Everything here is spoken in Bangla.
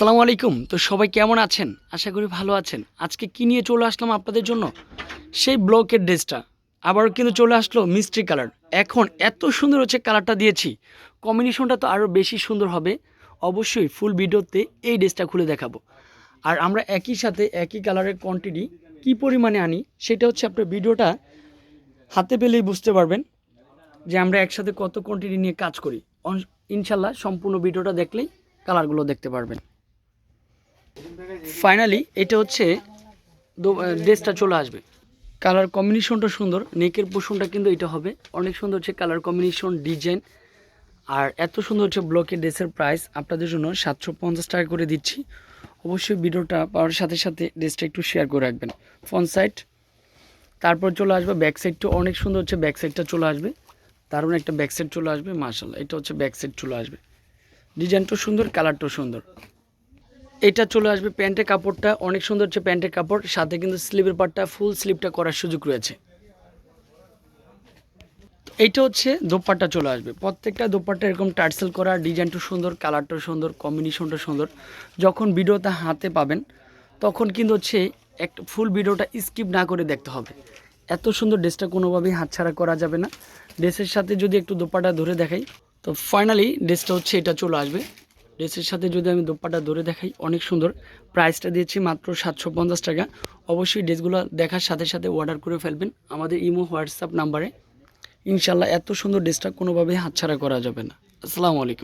আসসালামু আলাইকুম। তো সবাই কেমন আছেন? আশা করি ভালো আছেন। আজকে কি নিয়ে চলে আসলাম আপনাদের জন্য? সেই ব্লকের ড্রেসটা। আবার কিন্তু চলে আসলো মিষ্টি কালার। এখন এত সুন্দর হচ্ছে কালারটা দিয়েছি। কম্বিনেশনটা তো আরও বেশি সুন্দর হবে। অবশ্যই ফুল ভিডিওতে এই ড্রেসটা খুলে দেখাবো। আর আমরা একই সাথে একই কালারের কোয়ান্টিটি কী পরিমাণে আনি সেটা হচ্ছে আপনার ভিডিওটা হাতে পেলেই বুঝতে পারবেন যে আমরা একসাথে কত কোয়ান্টিটি নিয়ে কাজ করি। ইনশাল্লাহ সম্পূর্ণ ভিডিওটা দেখলেই কালারগুলো দেখতে পারবেন। ফাইনালি এটা হচ্ছে ড্রেসটা চলে আসবে। কালার কম্বিনেশনটা সুন্দর নেকের পোষণটা কিন্তু এটা হবে। অনেক সুন্দর হচ্ছে কালার কম্বিনেশন ডিজাইন আর এত সুন্দর হচ্ছে ব্লকের ড্রেসের প্রাইস আপনাদের জন্য সাতশো পঞ্চাশ টাকা করে দিচ্ছি। অবশ্যই ভিডিওটা পাওয়ার সাথে সাথে ড্রেসটা একটু শেয়ার করে রাখবেন। ফ্রন্ট সাইড তারপর চলে আসবে ব্যাক সাইডটা অনেক সুন্দর হচ্ছে ব্যাক সাইডটা চলে আসবে। দারুণ একটা ব্যাক সাইড চলে আসবে মার্শাল এটা হচ্ছে ব্যাক সাইড চলে আসবে। ডিজাইনটাও সুন্দর কালারটাও সুন্দর। এটা চলে আসবে প্যান্টের কাপড়টা, অনেক সুন্দর হচ্ছে প্যান্টের কাপড়, সাথে কিন্তু স্লিভের পার্টটা ফুল স্লিভটা করার সুযোগ রয়েছে। এইটা হচ্ছে দোপাট্টা চলে আসবে। প্রত্যেকটা দোপাট্টা এরকম টার্সেল করা, ডিজাইনটা সুন্দর, কালারটা সুন্দর, কম্বিনেশনটা সুন্দর। যখন ভিডিওটা হাতে পাবেন, তখন কিন্তু হচ্ছে একটা ফুল ভিডিওটা স্কিপ না করে দেখতে হবে। এত সুন্দর ড্রেসটা কোনোভাবেই হাতছাড়া করা যাবে না। ড্রেসের সাথে যদি একটু দোপাটা ধরে দেখাই, তো ফাইনালি ড্রেসটা হচ্ছে এটা চলে আসবে। ড্রেসের সাথে যদি আমি দোপাটা ধরে দেখাই, অনেক সুন্দর। প্রাইসটা দিয়েছি মাত্র সাতশো পঞ্চাশ টাকা। অবশ্যই ড্রেসগুলো দেখার সাথে সাথে অর্ডার করে ফেলবেন। আমাদের ইমো, হোয়াটসঅ্যাপ নাম্বারে। ইনশাল্লাহ এত সুন্দর ড্রেসটা কোনোভাবেই হাতছাড়া করা যাবে না। আসসালামু আলাইকুম।